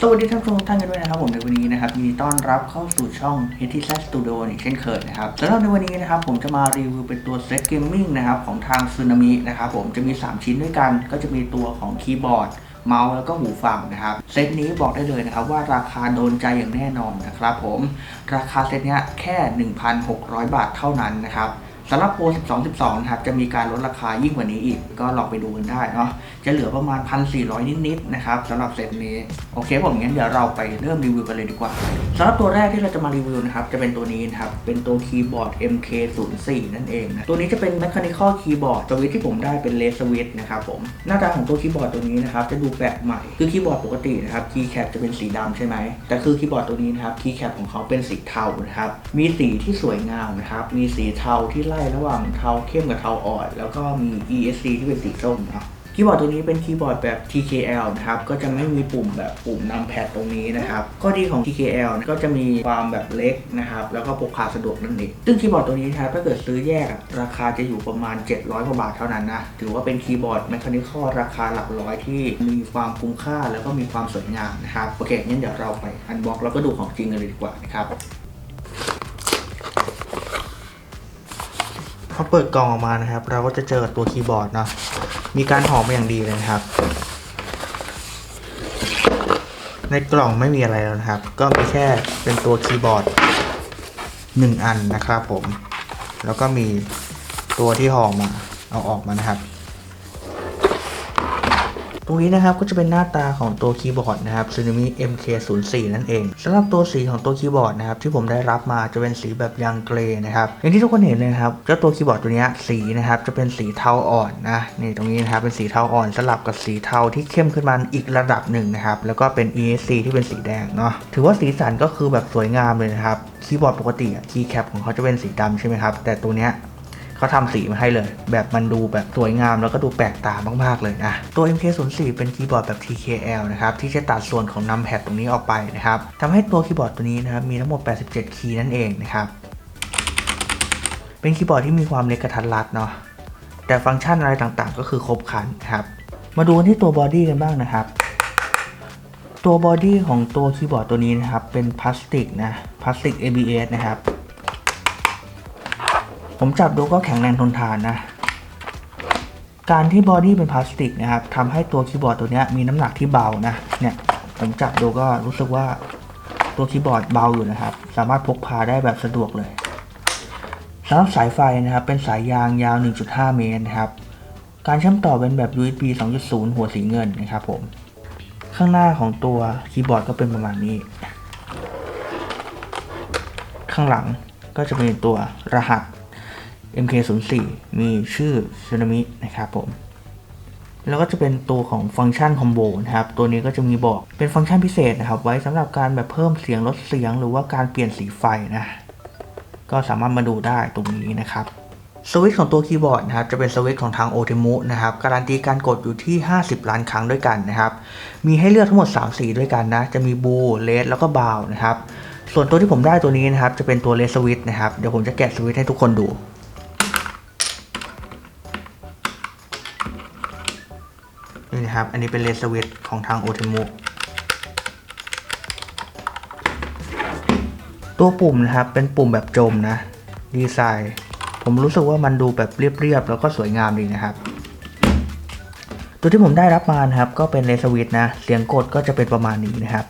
สวัสดีท่านผู้ชมทุกท่านกันด้วยนะครับผมในวันนี้นะครับยินดีต้อนรับเข้าสู่ช่อง h t z Studio อีกเช่นเคยนะครับสำหรับในวันนี้นะครับผมจะมารีวิวเป็นตัวเซตเกมมิ่งนะครับของทางซูนามินะครับผมจะมี 3 ชิ้นด้วยกัน ก็จะมีตัวของคีย์บอร์ดเมาส์แล้วก็หูฟังนะครับ เซตนี้บอกได้เลยนะครับว่าราคาโดนใจอย่างแน่นอนนะครับผมราคาเซตเนี้ยแค่ 1,600 บาทเท่านั้นนะครับสำหรับโปร 12 12 นะครับ จะมีการลดราคายิ่งกว่านี้อีก ก็ลองไปดูกันได้เนาะ จะเหลือประมาณ 1,400 นิดๆนะครับสำหรับเซตนี้ โอเคผมงั้นเดี๋ยวเราไปเริ่มรีวิวกันเลยดีกว่าสำหรับตัวแรกที่เราจะมารีวิวนะครับ จะเป็นตัวนี้นะครับ เป็นตัวคีย์บอร์ด MK04 นั่นเองนะตัวนี้จะเป็น Mechanical Keyboard สวิตที่ผมได้เป็น LED Switch นะครับผมหน้าตาของตัวคีย์บอร์ดตัวนี้นะครับจะดูแปลกใหม่ คือคีย์บอร์ดปกตินะครับคีย์แคปจะเป็นสีดำใช่ไหมแต่คือคีย์บอร์ดตัวนี้นะครับคีย์แคปของเขาเป็นสีเทานะครับมีสีที่สวยงามนะครับมีสีเทาที่ไล่ระหว่างเทาเข้มกับเทาอ่อนแล้วก็มี ESC ที่เป็นสีส้มเนาะ คีย์บอร์ดตัวนี้เป็นคีย์บอร์ดแบบ TKL นะครับ ก็จะไม่มีปุ่มแบบปุ่มนำแพดตรงนี้นะครับ ข้อดีของ TKL ก็จะมีความแบบเล็กนะครับ แล้วก็พกพาสะดวกนั่นเอง ซึ่งคีย์บอร์ดตัวนี้นะครับถ้าเกิดซื้อแยกราคาจะอยู่ประมาณ 700กว่าบาทเท่านั้นนะ ถือว่าเป็นคีย์บอร์ดแมคานิคอลราคาหลักร้อยที่มีความคุ้มค่าแล้วก็มีความสวยงามนะครับ โอเคงั้นเดี๋ยวเราไปอันบ็อกแล้วก็ดูของจริงกันเลยดีกว่านะครับ พอเปิดกล่องออกมานะครับ เราก็จะเจอตัวคีย์บอร์ดเนาะมีการห่อมาอย่างดีเลยนะครับ ในกล่องไม่มีอะไรแล้วนะครับ ก็มีแค่เป็นตัวคีย์บอร์ดหนึ่งอันนะครับผม แล้วก็มีตัวที่ห่อมาเอาออกมานะครับ ตรงนี้นะครับก็จะเป็นหน้าตาของตัวคีย์บอร์ดนะครับ Tsunami MK04 นั่นเองสำหรับตัวสีของตัวคีย์บอร์ดนะครับที่ผมได้รับมาจะเป็นสีแบบยังเกรย์นะครับอย่างที่ทุกคนเห็นเลยครับเจ้าตัวคีย์บอร์ดตัวนี้สีนะครับจะเป็นสีเทาอ่อนนะนี่ตรงนี้นะครับเป็นสีเทาอ่อนสลับกับสีเทาที่เข้มขึ้นมาอีกระดับหนึ่งนะครับแล้วก็เป็น ESC ที่เป็นสีแดงเนาะถือว่าสีสันก็คือแบบสวยงามเลยนะครับคีย์บอร์ดปกติคีย์แคปของเขาจะเป็นสีดำใช่ไหมครับแต่ตัวเนี้ย เขาทำสีมาให้เลย แบบมันดูแบบสวยงามแล้วก็ดูแปลกตามากๆเลยนะตัว MK04 เป็นคีย์บอร์ดแบบ TKL นะครับที่จะตัดส่วนของนัมแพดตรงนี้ออกไปนะครับทำให้ตัวคีย์บอร์ดตัวนี้นะครับมีทั้งหมด 87 คีย์นั่นเองนะครับเป็นคีย์บอร์ดที่มีความเล็กกระทัดรัดเนาะแต่ฟังก์ชันอะไรต่างๆ ก็คือครบครันครับมาดูกันที่ตัวบอดี้กันบ้างนะครับตัวบอดี้ของตัวคีย์บอร์ดตัวนี้นะครับเป็นพลาสติกนะพลาสติก ABS นะครับ ผมจับดูก็แข็งแรงทนทานนะ การที่บอดี้เป็นพลาสติกนะครับทำให้ตัวคีย์บอร์ดตัวนี้มีน้ำหนักที่เบานะ เนี่ยผมจับดูก็รู้สึกว่าตัวคีย์บอร์ดเบาอยู่นะครับ สามารถพกพาได้แบบสะดวกเลยสำหรับสายไฟนะครับ เป็นสายยางยาว 1.5 เมตรนะครับ การเชื่อมต่อเป็นแบบ USB 2.0 หัวสีเงินนะครับผม ข้างหน้าของตัวคีย์บอร์ดก็เป็นประมาณนี้ ข้างหลังก็จะเป็นตัวรหัส MK04 มีชื่อ Tsunami นะครับผม แล้วก็จะเป็นตัวของฟังก์ชันคอมโบนะครับ ตัวนี้ก็จะมีบอกเป็นฟังก์ชันพิเศษนะครับ ไว้สำหรับการแบบเพิ่มเสียงลดเสียงหรือว่าการเปลี่ยนสีไฟนะ ก็สามารถมาดูได้ตรงนี้นะครับสวิตช์ของตัวคีย์บอร์ดนะครับจะเป็นสวิตช์ของทาง o t e m u นะครับการันตีการกดอยู่ที่ 50 ล้านครั้งด้วยกันนะครับ มีให้เลือกทั้งหมด 3 สีด้วยกันนะ จะมีบูเลสแล้วก็บาวนะครับ ส่วนตัวที่ผมได้ตัวนี้นะครับ จะเป็นตัวเลสสวิตช์นะครับ เดี๋ยวผมจะแกะสวิตช์ให้ทุกคนดู นี่นะครับ อันนี้เป็นเลสวิตของทางโอเทมุตัวปุ่มนะครับเป็นปุ่มแบบจมนะ ดีไซน์ ผมรู้สึกว่ามันดูแบบเรียบๆ แล้วก็สวยงามดีนะครับ ตัวที่ผมได้รับมานะครับ ก็เป็นเลสวิตนะ เสียงกดก็จะเป็นประมาณนี้นะครับ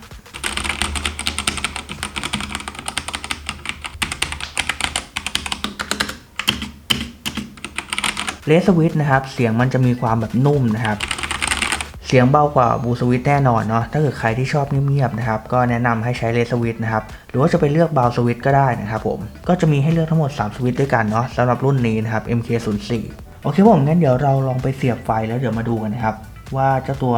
เลสวิตนะครับ เสียงมันจะมีความแบบนุ่มนะครับ เสียงเบากว่าบูสวิตแน่นอนเนาะถ้าเกิดใครที่ชอบเงียบๆนะครับก็แนะนำให้ใช้เลสวิตนะครับหรือว่าจะไปเลือกเบาสวิตก็ได้นะครับผมก็จะมีให้เลือกทั้งหมด 3 สวิตด้วยกันเนาะสำหรับรุ่นนี้นะครับ MK04 โอเคผมงั้นเดี๋ยวเราลองไปเสียบไฟแล้วเดี๋ยวมาดูกันนะครับ ว่าเจ้าตัว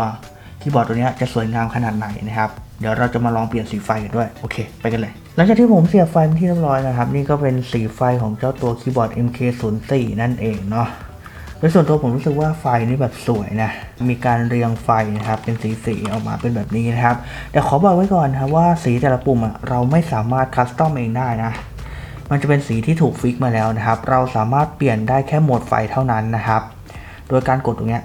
คีย์บอร์ดตัวนี้จะสวยงามขนาดไหนนะครับเดี๋ยวเราจะมาลองเปลี่ยนสีไฟกันด้วยโอเค ไปกันเลยหลังจากที่ผมเสียบไฟที่เรียบร้อยนะครับ นี่ก็เป็นสีไฟของเจ้าตัวคีย์บอร์ด MK04 นั่นเองเนาะ โดยส่วนตัวผมรู้สึกว่าไฟนี่แบบสวยนะ มีการเรียงไฟนะครับ เป็นสีสีๆออกมาเป็นแบบนี้นะครับ แต่ขอบอกไว้ก่อนนะครับว่าสีแต่ละปุ่มอะเราไม่สามารถคัสตอมเองได้นะ มันจะเป็นสีที่ถูกฟิกมาแล้วนะครับ เราสามารถเปลี่ยนได้แค่โหมดไฟเท่านั้นนะครับ โดยการกดตรงเนี้ย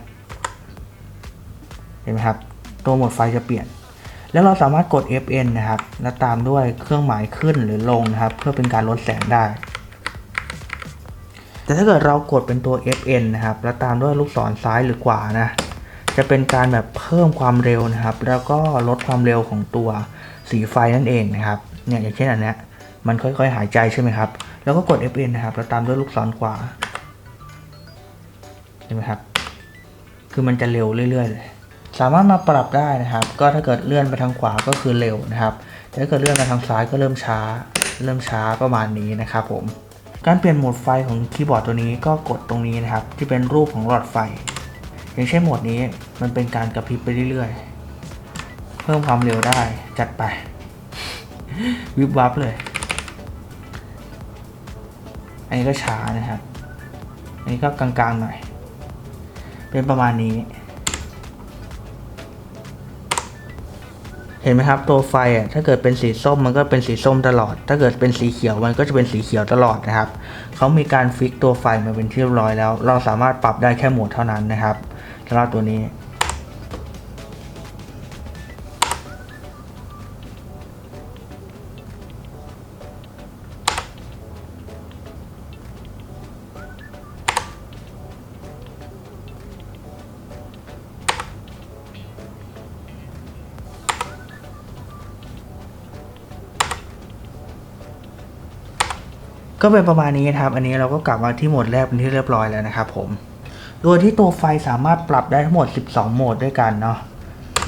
เห็นไหมครับ ตัวโหมดไฟจะเปลี่ยน แล้วเราสามารถกด Fn นะครับ แล้วตามด้วยเครื่องหมายขึ้นหรือลงนะครับ เพื่อเป็นการลดแสงได้ แต่ถ้าเกิดเรากดเป็นตัว Fn นะครับ แล้วตามด้วยลูกศรซ้ายหรือขวานะ จะเป็นการแบบเพิ่มความเร็วนะครับ แล้วก็ลดความเร็วของตัวสีไฟนั่นเองนะครับ เนี่ยอย่างเช่นอันเนี้ย มันค่อยๆหายใจใช่ไหมครับ แล้วก็กด Fn นะครับ แล้วตามด้วยลูกศรขวา เห็นไหมครับ คือมันจะเร็วเรื่อยๆเลยสามารถมาปรับได้นะครับ ก็ถ้าเกิดเลื่อนไปทางขวาก็คือเร็วนะครับแต่ถ้าเกิดเลื่อนไปทางซ้ายก็เริ่มช้า เริ่มช้าประมาณนี้นะครับผม การเปลี่ยนโหมดไฟของคีย์บอร์ดตัวนี้ก็กดตรงนี้นะครับ ที่เป็นรูปของหลอดไฟ อย่างเช่นโหมดนี้มันเป็นการกระพริบไปเรื่อยๆ เพิ่มความเร็วได้จัดไป วิบวับเลย อันนี้ก็ช้านะครับ อันนี้ก็กลางๆหน่อย เป็นประมาณนี้ เห็นไหมครับตัวไฟอะถ้าเกิดเป็นสีส้มมันก็เป็นสีส้มตลอด ถ้าเกิดเป็นสีเขียวมันก็จะเป็นสีเขียวตลอดนะครับเขามีการฟิกตัวไฟมาเป็นที่เรียบร้อยแล้ว เราสามารถปรับได้แค่โหมดเท่านั้นนะครับสำหรับตัวนี้ ก็เป็นประมาณนี้ครับ อันนี้เราก็กลับมาที่โหมดแรกเป็นที่เรียบร้อยแล้วนะครับผม โดยที่ตัวไฟสามารถปรับได้ทั้งหมด 12 โหมดด้วยกันเนาะ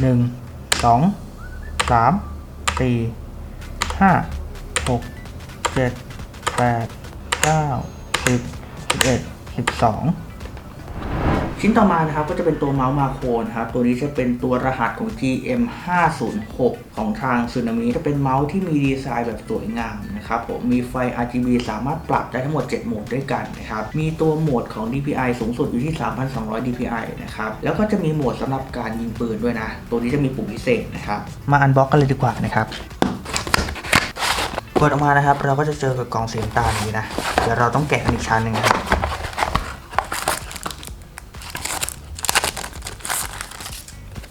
1 2 3 4 5 6 7 8 9 10 11 12 ชิ้นต่อมานะครับก็จะเป็นตัวเมาส์มาโครนะครับตัวนี้จะเป็นตัวรหัสของ GM 506ของทางซึนามิจะเป็นเมาส์ที่มีดีไซน์แบบสวยงามนะครับผมมีไฟ RGB สามารถปรับได้ทั้งหมด 7 โหมดด้วยกันนะครับมีตัวโหมดของ DPI สูงสุดอยู่ที่ 3,200 DPI นะครับแล้วก็จะมีโหมดสำหรับการยิงปืนด้วยนะ ตัวนี้จะมีปุ่มพิเศษนะครับมาอันบ็อกกันเลยดีกว่านะครับกดออกมานะครับ เราก็จะเจอกับกล่องสีน้ำตาลนี้นะเดี๋ยวเราต้องแกะอีกชั้นหนึ่งนะครับ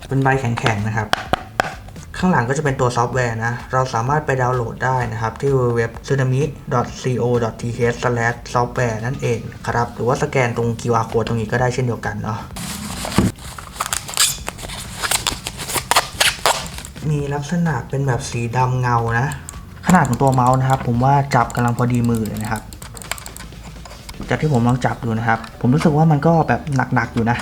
เป็นใบแข็งๆนะครับ ข้างหลังก็จะเป็นตัวซอฟต์แวร์นะ เราสามารถไปดาวน์โหลดได้นะครับ ที่ www.tsunami.co.th/software นั่นเองครับ หรือว่าสแกนตรง QR code ตรงนี้ก็ได้เช่นเดียวกันเนาะมีลักษณะเป็นแบบสีดำเงานะ ขนาดของตัวเมาส์นะครับ ผมว่าจับกำลังพอดีมือเลยนะครับ จากที่ผมลองจับดูนะครับ ผมรู้สึกว่ามันก็แบบหนักๆอยู่นะ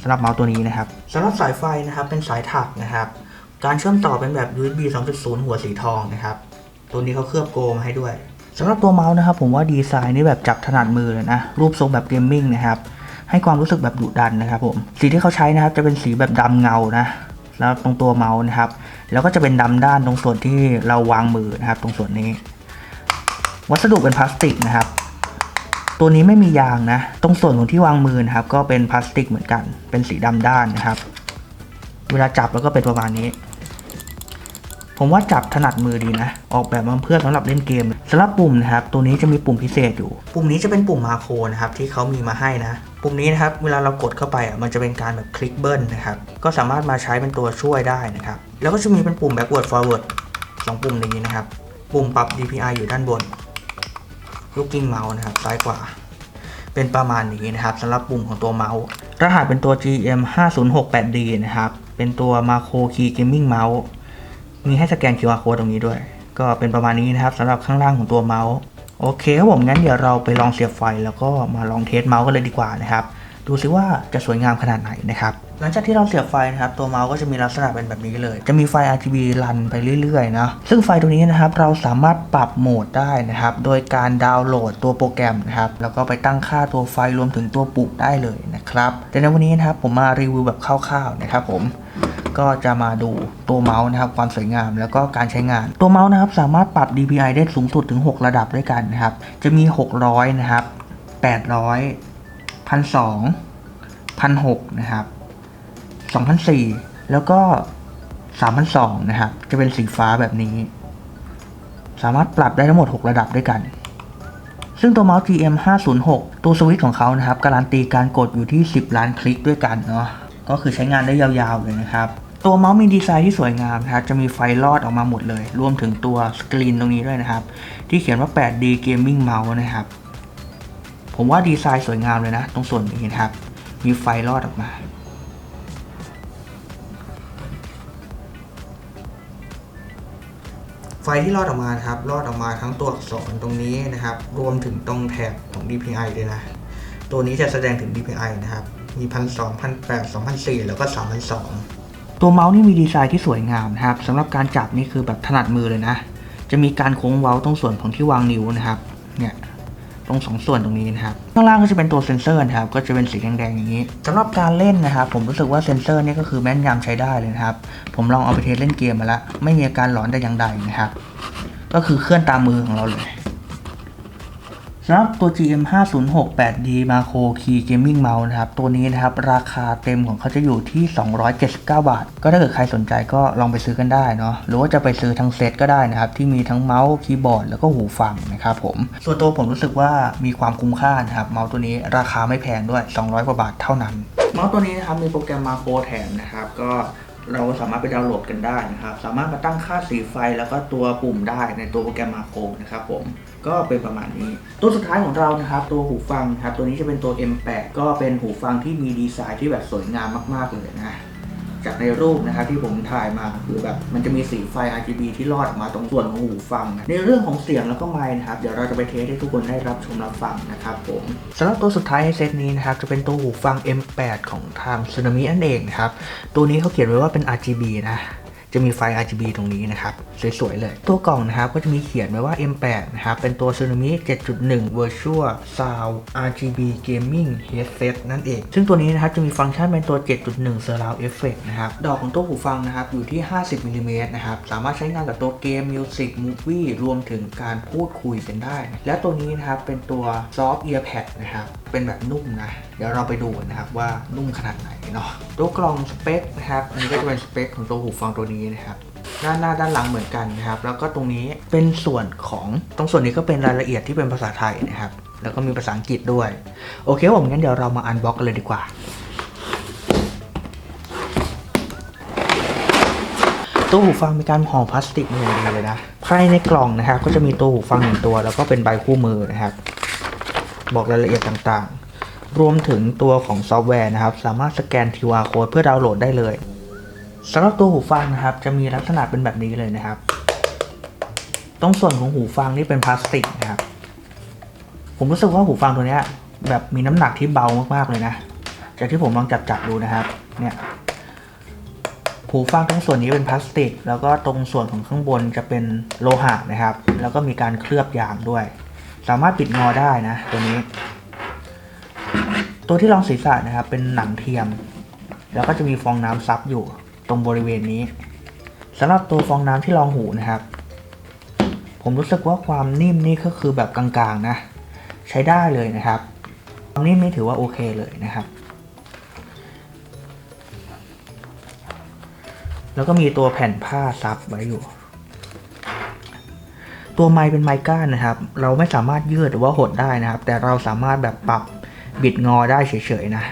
สำหรับเมาส์ตัวนี้นะครับ สำหรับสายไฟนะครับเป็นสายถักนะครับ การเชื่อมต่อเป็นแบบ USB 2.0 หัวสีทองนะครับตัวนี้เขาเคลือบโกมาให้ด้วยสำหรับตัวเมาส์นะครับ ผมว่าดีไซน์นี่แบบจับถนัดมือเลยนะ รูปทรงแบบเกมมิ่งนะครับ ให้ความรู้สึกแบบดุดันนะครับผม สีที่เขาใช้นะครับจะเป็นสีแบบดำเงานะ แล้วตรงตัวเมาส์นะครับ แล้วก็จะเป็นดำด้านตรงส่วนที่เราวางมือนะครับ ตรงส่วนนี้ วัสดุเป็นพลาสติกนะครับ ตัวนี้ไม่มียางนะ ตรงส่วนของที่วางมือนะครับ ก็เป็นพลาสติกเหมือนกัน เป็นสีดำด้านนะครับ เวลาจับแล้วก็เป็นประมาณนี้ ผมว่าจับถนัดมือดีนะ ออกแบบมาเพื่อสำหรับเล่นเกมสำหรับปุ่มนะครับ ตัวนี้จะมีปุ่มพิเศษอยู่ ปุ่มนี้จะเป็นปุ่มมาโครนะครับ ที่เขามีมาให้นะ ปุ่มนี้นะครับ เวลาเรากดเข้าไปอะ มันจะเป็นการแบบคลิกเบิลนะครับ ก็สามารถมาใช้เป็นตัวช่วยได้นะครับ แล้วก็จะมีเป็นปุ่ม backward forward สองปุ่มนี้นะครับ ปุ่มปรับ DPI อยู่ด้านบน ลูกกิ้งเมาส์นะครับซ้ายขวาเป็นประมาณนี้นะครับสำหรับปุ่มของตัวเมาส์รหัสเป็นตัว GM 5068D นะครับ เป็นตัว Macro Key Gaming Mouse มีให้สแกน QR code ตรงนี้ด้วย ก็เป็นประมาณนี้นะครับสำหรับข้างล่างของตัวเมาส์ โอเคครับผมงั้นเดี๋ยวเราไปลองเสียบไฟแล้วก็มาลองเทสเมาส์กันเลยดีกว่านะครับ ดูซิว่าจะสวยงามขนาดไหนนะครับหลังจากที่เราเสียบไฟนะครับตัวเมาส์ก็จะมีลักษณะเป็นแบบนี้เลย จะมีไฟ RGB รันไปเรื่อยๆนะซึ่งไฟตัวนี้นะครับเราสามารถปรับโหมดได้นะครับโดยการดาวน์โหลดตัวโปรแกรมนะครับแล้วก็ไปตั้งค่าตัวไฟรวมถึงตัวปลุกได้เลยนะครับแต่ในวันนี้นะครับผมมารีวิวแบบคร่าวๆนะครับผมก็จะมาดูตัวเมาส์นะครับความสวยงามแล้วก็การใช้งาน ตัวเมาส์นะครับสามารถปรับ DPI ได้สูงสุดถึง 6 ระดับด้วยกันนะครับจะมี 600 นะครับ 800 1,200 1,600นหกนะครับ2,004แล้วก็3,200นะครับ จะเป็นสีฟ้าแบบนี้ สามารถปรับได้ทั้งหมด 6 ระดับด้วยกัน ซึ่งตัวเมาส์ GM 506ตัวสวิตช์ของเขานะครับ การันตีการกดอยู่ที่ 10 ล้านคลิกด้วยกันเนาะก็คือใช้งานได้ยาวๆเลยนะครับ ตัวเมาส์มีดีไซน์ที่สวยงามนะครับจะมีไฟลอดออกมาหมดเลย รวมถึงตัวสกรีนตรงนี้ด้วยนะครับ ที่เขียนว่า 8D Gaming Mouse นะครับ ผมว่าดีไซน์สวยงามเลยนะ ตรงส่วนนี้นะครับ มีไฟลอดออกมา ไฟที่ลอดออกมาครับลอดออกมาทั้งตัวอักษรตรงนี้นะครับ รวมถึงตรงแถบของ DPI เลยนะ ตัวนี้จะแสดงถึง DPI นะครับ มีพันสองพันแปดสองพันสี่แล้วก็สามพันสองตัวเมาส์นี่มีดีไซน์ที่สวยงามนะครับสำหรับการจับนี่คือแบบถนัดมือเลยนะ จะมีการโค้งเว้าตรงส่วนของที่วางนิ้วนะครับ เนี่ย ตรงสองส่วนตรงนี้นะครับข้างล่างก็จะเป็นตัวเซนเซอร์นะครับก็จะเป็นสีแดงๆอย่างนี้สำหรับการเล่นนะครับผมรู้สึกว่าเซนเซอร์นี่ก็คือแม่นยำใช้ได้เลยนะครับผมลองเอาไปเทสเล่นเกมมาละไม่มีอาการหลอนแต่อย่างใดนะครับ ก็คือเคลื่อนตามมือของเราเลย สำหรับตัว GM 5 0 6 8D Macro Key Gaming Mouse นะครับ ตัวนี้นะครับ ราคาเต็มของเขาจะอยู่ที่ 279 บาท ก็ถ้าเกิดใครสนใจก็ลองไปซื้อกันได้เนาะ หรือว่าจะไปซื้อทั้งเซตก็ได้นะครับ ที่มีทั้งเมาส์คีย์บอร์ดแล้วก็หูฟังนะครับผม ส่วนตัวผมรู้สึกว่ามีความคุ้มค่านะครับ เมาส์ตัวนี้ราคาไม่แพงด้วย 200 กว่าบาทเท่านั้น เมาส์ตัวนี้นะครับมีโปรแกรมมาโครแถมนะครับ ก็เราสามารถไปดาวน์โหลดกันได้นะครับ สามารถมาตั้งค่าสีไฟแล้วก็ตัวปุ่มได้ในตัวโปรแกรมมาโครนะครับผม ก็เป็นประมาณนี้ ตัวสุดท้ายของเรานะครับ ตัวหูฟังครับ ตัวนี้จะเป็นตัว M8 ก็เป็นหูฟังที่มีดีไซน์ที่แบบสวยงามมาก ๆ เลยนะจากในรูปนะครับที่ผมถ่ายมาคือแบบมันจะมีสีไฟ RGB ที่ลอดออกมาตรงส่วนของหูฟังนะในเรื่องของเสียงแล้วก็ไมค์นะครับ เดี๋ยวเราจะไปเทสให้ทุกคนได้รับชมรับฟังนะครับผมสำหรับตัวสุดท้ายในเซตนี้นะครับ จะเป็นตัวหูฟัง M8 ของทาง Tsunami นั่นเองนะครับ ตัวนี้เขาเขียนไว้ว่าเป็น RGB นะ จะมีไฟ RGB ตรงนี้นะครับ สวยๆเลย ตัวกล่องนะครับก็จะมีเขียนไว้ว่า M8 นะครับเป็นตัว Tsunami 7.1 Virtual Sound RGB Gaming Headset นั่นเอง ซึ่งตัวนี้นะครับจะมีฟังก์ชันเป็นตัว 7.1 Surround Effect นะครับ ดอกของตัวหูฟังนะครับอยู่ที่ 50มิลลิเมตรนะครับ สามารถใช้งานกับตัวเกม Music Movie รวมถึงการพูดคุยกันได้ และตัวนี้นะครับเป็นตัว Soft Earpad นะครับ เป็นแบบนุ่มนะ เดี๋ยวเราไปดูกันนะครับว่านุ่มขนาดไหนเนาะตัวกล่องสเปคนะครับอันนี้ก็จะเป็นสเปคของตัวหูฟังตัวนี้นะครับด้านหน้าด้านหลังเหมือนกันนะครับ แล้วก็ตรงนี้เป็นส่วนของตรงส่วนนี้ก็เป็นรายละเอียดที่เป็นภาษาไทยนะครับ แล้วก็มีภาษาอังกฤษด้วย โอเคผมงั้นเดี๋ยวเรามาอันบ็อกกันเลยดีกว่าตัวหูฟังมีการห่อพลาสติกมาอย่างดีเลยนะภายในกล่องนะครับ ก็จะมีตัวหูฟังหนึ่งตัว แล้วก็เป็นใบคู่มือนะครับ บอกรายละเอียดต่างๆ รวมถึงตัวของซอฟต์แวร์นะครับ สามารถสแกน QR code เพื่อดาวน์โหลดได้เลยสำหรับตัวหูฟังนะครับ จะมีลักษณะเป็นแบบนี้เลยนะครับ ตรงส่วนของหูฟังนี่เป็นพลาสติกนะครับ ผมรู้สึกว่าหูฟังตัวนี้แบบมีน้ำหนักที่เบามากๆเลยนะ จากที่ผมลองจับจับดูนะครับ เนี่ย หูฟังตรงส่วนนี้เป็นพลาสติก แล้วก็ตรงส่วนของข้างบนจะเป็นโลหะนะครับ แล้วก็มีการเคลือบยางด้วย สามารถปิดงอได้นะตัวนี้ ตัวที่รองศีรษะนะครับ เป็นหนังเทียม แล้วก็จะมีฟองน้ำซับอยู่ตรงบริเวณนี้สำหรับตัวฟองน้ำที่รองหูนะครับ ผมรู้สึกว่าความนิ่มนี่ก็คือแบบกลางๆนะ ใช้ได้เลยนะครับความนิ่มนี่ถือว่าโอเคเลยนะครับแล้วก็มีตัวแผ่นผ้าซับไว้อยู่ ตัวไม้เป็นไม้ก้านนะครับ เราไม่สามารถยืดหรือว่าหดได้นะครับ แต่เราสามารถแบบปรับบิดงอได้เฉยๆนะ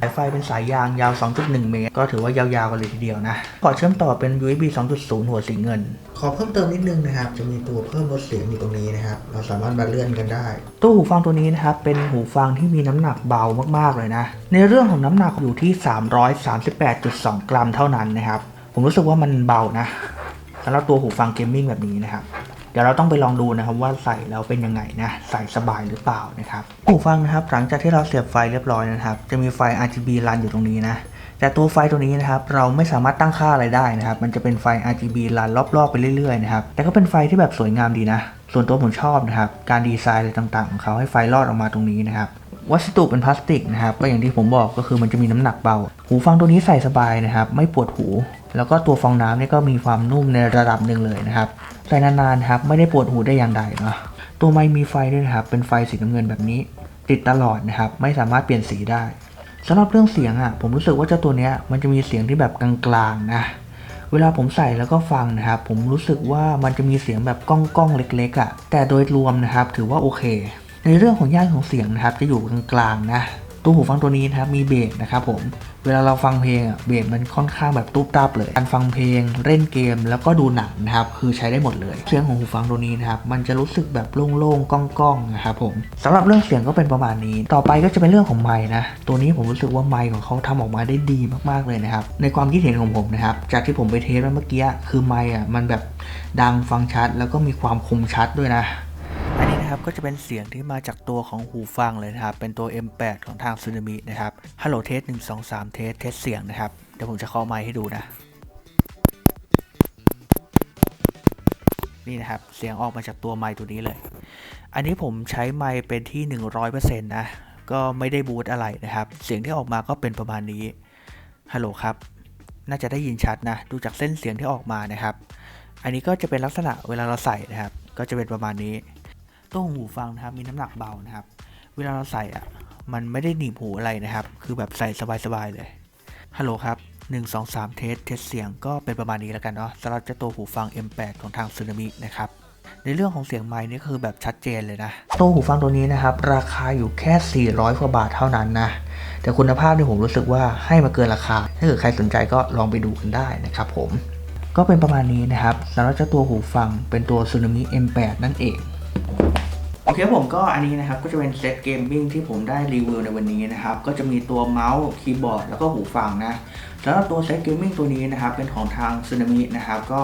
สายไฟเป็นสายยางยาว 2.1 เมตร ก็ถือว่ายาวๆกันเลยทีเดียวนะพอร์ตเชื่อมต่อเป็น USB 2.0 หัวสีเงิน ขอเพิ่มเติมนิดนึงนะครับ จะมีตัวเพิ่มลดเสียงอยู่ตรงนี้นะครับ เราสามารถมาเลื่อนกันได้ ตู้หูฟังตัวนี้นะครับ เป็นหูฟังที่มีน้ำหนักเบามากๆเลยนะ ในเรื่องของน้ำหนักอยู่ที่ 338.2 กรัมเท่านั้นนะครับ ผมรู้สึกว่ามันเบานะสำหรับตัวหูฟังเกมมิ่งแบบนี้นะครับเดี๋ยวเราต้องไปลองดูนะครับว่าใส่แล้วเป็นยังไงนะใส่สบายหรือเปล่านะครับหูฟังนะครับหลังจากที่เราเสียบไฟเรียบร้อยนะครับ จะมีไฟ RGB รันอยู่ตรงนี้นะแต่ตัวไฟตัวนี้นะครับเราไม่สามารถตั้งค่าอะไรได้นะครับ มันจะเป็นไฟ RGB รันรอบๆไปเรื่อยๆนะครับแต่ก็เป็นไฟที่แบบสวยงามดีนะ ส่วนตัวผมชอบนะครับการดีไซน์อะไรต่างๆของเขาให้ไฟลอดออกมาตรงนี้นะครับวัสดุเป็นพลาสติกนะครับก็อย่างที่ผมบอกก็คือมันจะมีน้ำหนักเบา หูฟังตัวนี้ใส่สบายนะครับ ไม่ปวดหู แล้วก็ตัวฟองน้ำนี่ก็มีความนุ่มในระดับหนึ่งเลยนะครับ ใส่นานๆครับไม่ได้ปวดหูได้อย่างใดเนาะตัวไมค์มีไฟด้วยนะครับเป็นไฟสีน้ำเงินแบบนี้ ติดตลอดนะครับไม่สามารถเปลี่ยนสีได้สำหรับเรื่องเสียงอะผมรู้สึกว่าเจ้าตัวเนี้ยมันจะมีเสียงที่แบบกลางๆนะเวลาผมใส่แล้วก็ฟังนะครับ ผมรู้สึกว่ามันจะมีเสียงแบบก้องๆเล็กๆอะ่ะแต่โดยรวมนะครับถือว่าโอเค ในเรื่องของย่านของเสียงนะครับจะอยู่กลางๆนะ ตู้หูฟังตัวนี้นะครับมีเบสนะครับผมเวลาเราฟังเพลงเบสมันค่อนข้างแบบตุ๊บตับเลย การฟังเพลงเล่นเกมแล้วก็ดูหนังนะครับคือใช้ได้หมดเลยเสียงของหูฟังตัวนี้นะครับมันจะรู้สึกแบบโล่งๆก้องๆนะครับผมสำหรับเรื่องเสียงก็เป็นประมาณนี้ ต่อไปก็จะเป็นเรื่องของไมค์นะตัวนี้ผมรู้สึกว่าไมค์ของเขาทำออกมาได้ดีมากๆเลยนะครับในความคิดเห็นของผมนะครับจากที่ผมไปเทสมาเมื่อกี้คือไมค์อะมันแบบดังฟังชัด แล้วก็มีความคมชัดด้วยนะ นะครับก็จะเป็นเสียงที่มาจากตัวของหูฟังเลยนะครับ เป็นตัว M8 ของทางซูนามินะครับฮัลโหลเทส1 2 3 เทสเทสเสียงนะครับ เดี๋ยวผมจะเคาะไมค์ให้ดูนะ นี่นะครับ เสียงออกมาจากตัวไมค์ตัวนี้เลย อันนี้ผมใช้ไมค์เป็นที่ 100%นะก็ไม่ได้บูตอะไรนะครับ เสียงที่ออกมาก็เป็นประมาณนี้ฮัลโหลครับน่าจะได้ยินชัดนะดูจากเส้นเสียงที่ออกมานะครับ อันนี้ก็จะเป็นลักษณะเวลาเราใส่นะครับ ก็จะเป็นประมาณนี้ ตู้หูฟังนะครับมีน้ำหนักเบานะครับ เวลาเราใส่อะมันไม่ได้หนีบหูอะไรนะครับ คือแบบใส่สบายๆเลยฮัลโหลครับ1 2 3 เทสเทสเสียงก็เป็นประมาณนี้แล้วกันเนาะสำหรับเจ้าตัวหูฟัง M8 ของทางซูนามินะครับในเรื่องของเสียงไมค์นี่คือแบบชัดเจนเลยนะตัวหูฟังตัวนี้นะครับ ราคาอยู่แค่ 400กว่าบาทเท่านั้นนะแต่คุณภาพที่ผมรู้สึกว่าให้มาเกินราคา ถ้าเกิดใครสนใจก็ลองไปดูกันได้นะครับผมก็เป็นประมาณนี้นะครับสำหรับเจ้าตัวหูฟังเป็นตัวซูนามิ M8 นั่นเอง โอเคผมก็อันนี้นะครับก็จะเป็นเซตเกมมิ่งที่ผมได้รีวิวในวันนี้นะครับก็จะมีตัวเมาส์คีย์บอร์ดแล้วก็หูฟังนะสำหรับตัวเซตเกมมิ่งตัวนี้นะครับเป็นของทางซึนามินะครับก็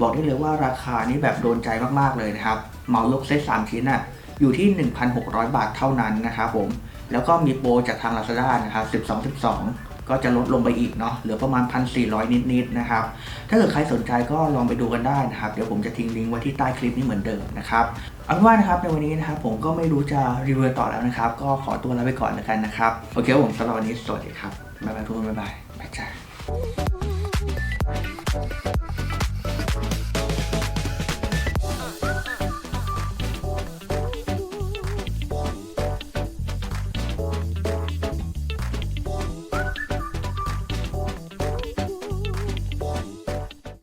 บอกได้เลยว่าราคานี้แบบโดนใจมากๆเลยนะครับเมาส์ยกเซต3ชิ้นอะอยู่ที่ 1,600 บาทเท่านั้นนะครับผมแล้วก็มีโปรจากทาง Lazada นะครับ12 12 ก็จะลดลงไปอีกเนาะเหลือประมาณ 1,400 นิดๆนะครับ ถ้าเกิดใครสนใจก็ลองไปดูกันได้นะครับ เดี๋ยวผมจะทิ้งลิงก์ไว้ที่ใต้คลิปนี้เหมือนเดิมนะครับเอาเป็นว่านะครับในวันนี้นะครับผมก็ไม่รู้จะรีวิวต่อแล้วนะครับ ก็ขอตัวลาไปก่อนแล้วกันนะครับ โอเคผมสำหรับวันนี้สวัสดีครับบ๊ายบายทุกคนบ๊ายบายบ๊ายบาย